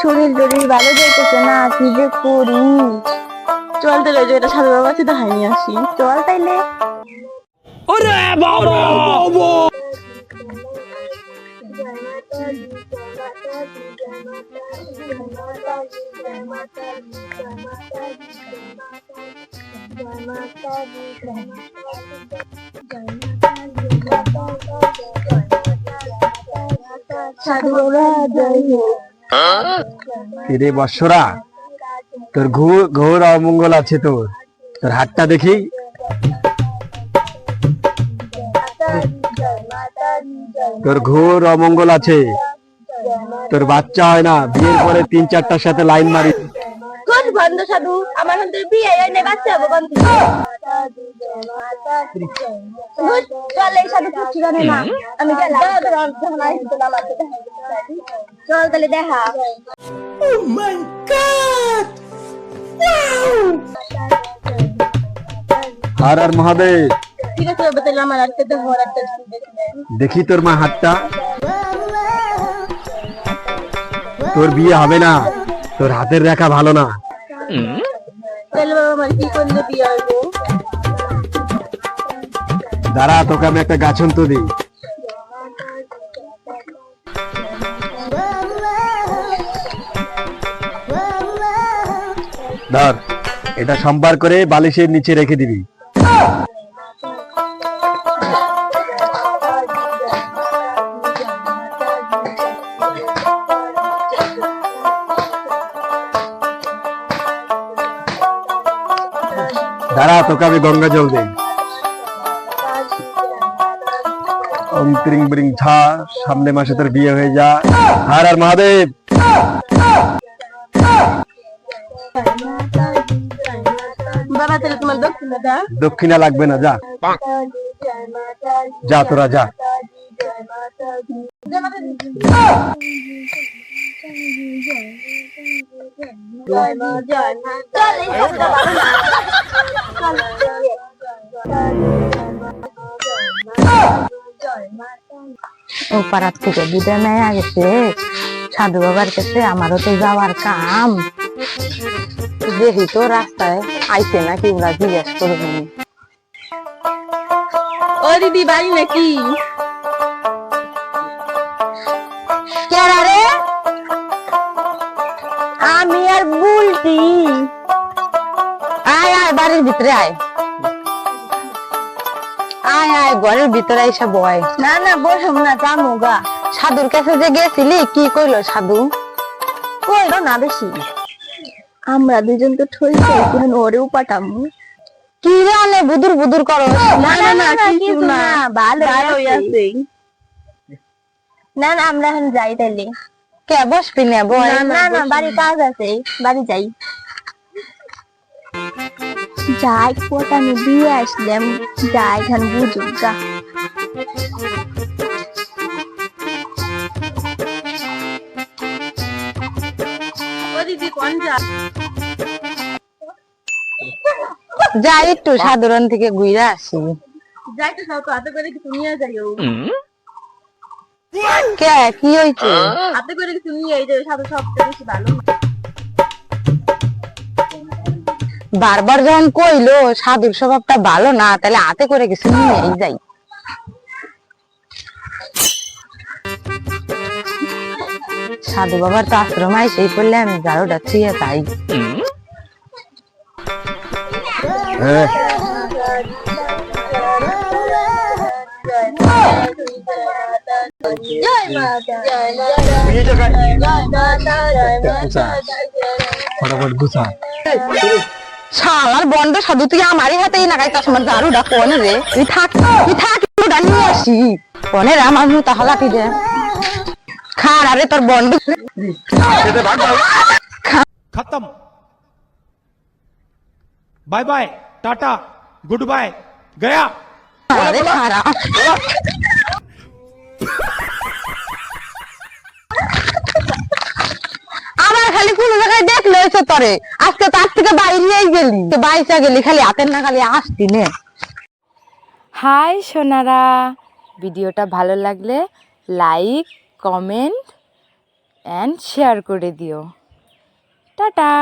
শরীর টরীর ভালো যাইতেছে না কি যে করি? চল তাহলে যে এটা সাধু বাবা দেখাই নিয়ে আসি। চল তাইলে। সাধু বাবা! জয় হোক তোর ঘোর অমঙ্গল আছে তোর। তোর হাতটা দেখি। তোর ঘোর অমঙ্গল আছে। তোর বাচ্চা হয় না, বিয়ের পরে তিন চারটার সাথে লাইন মারি সাধু আমার বিয়ে হয় নাই বাচ্চা হব চল এই সাধু কিচ্ছু জানে না। আমি গেলাম। যখন আসতো না আমাকে দেখাই দিতে। চল আর আর মহাদেব। ঠিক আছে তাহলে আমার আজকে দেখো আর একটা দেখি তোর মা হাতটা। তোর বিয়ে হবে না। তোর হাতের রেখা ভালো না। দাঁড়া, তোকে আমি একটা গাছন তো দিই। ধর, এটা সম্বার করে বালিশের নিচে রেখে দিবি। দাঁড়া তোকে আমি গঙ্গা জল দিই। ওম ব্রিং ঝা সামনে মাসে তোর বিয়ে হয়ে যা। হার আর মহাদেব। বাবা তাহলে তোমার দক্ষিণা দা দক্ষিণা লাগবে না যা। যা তোরা যা। জয় মা ও পাড়ার থেকে দুটা মেয়ে গেছে সাধু বাবার কাছে আমারও তো যাওয়ার কাম। দেখি তো রাস্তায় আইছে নাকি ওরা জিজ্ঞেস করে নিই। ও দিদি বাড়ি নাকি? রে? আমি আর বুলটি। আয় আয় বাড়ির ভিতরে আয়। আয় আয় ঘরের ভিতরে এসে বয় না না বসম না গা সাধুর কাছে যে গেছিলি কি কইলো সাধু কইলো না বেশি আমরা দুজন তো ঠই এখন ওরেও পাঠামু কি রে বুদুর বুদুর করো না না না কিছু কিছু না ভালো ভালোই আছে না না আমরা এখন যাই তাইলে কে বসবি না বয় না না বাড়ি কাজ আছে বাড়ি যাই যাই কোটা আমি দিয়ে আসলাম। যাই এখন বুঝুক যা। যাই একটু সাধারণ থেকে ঘুরে আসি। যাই তো সব হাতে করে কিছু নিয়ে যাইও কে কি হইছে হাতে করে কিছু নিয়ে এই যে সাথে সবচেয়ে বেশি ভালো। বারবার যখন কইলো সাধুর স্বভাবটা ভালো না তাহলে হাতে করে কিছু নিয়েই যাই সাধু বাবার তো আশ্রম আয় সেই করলে আমি গাড়োটা ছুঁয়ে তাই হ্যাঁ ফটাফট গুছা শালার বন্ধ সাধু তুই আমারই হাতে লাগাই তার সময় দারুটা রে? তুই থাক তুই থাক দারুটা নিয়ে আসি। কোনে রে আমার মুতা হলাকি দে। খার আরে তোর বন্ধু খতম। Bye bye tata good bye Gaya. আরে খালি কোন জায়গায় দেখলে এসে তরে। আজকে তার থেকে নিয়ে গেলি। তো বাইসা গেলি, খালি হাতের না খালি আসতি নে। হাই সোনারা। ভিডিওটা ভালো লাগলে লাইক, কমেন্ট অ্যান্ড শেয়ার করে দিও। টাটা।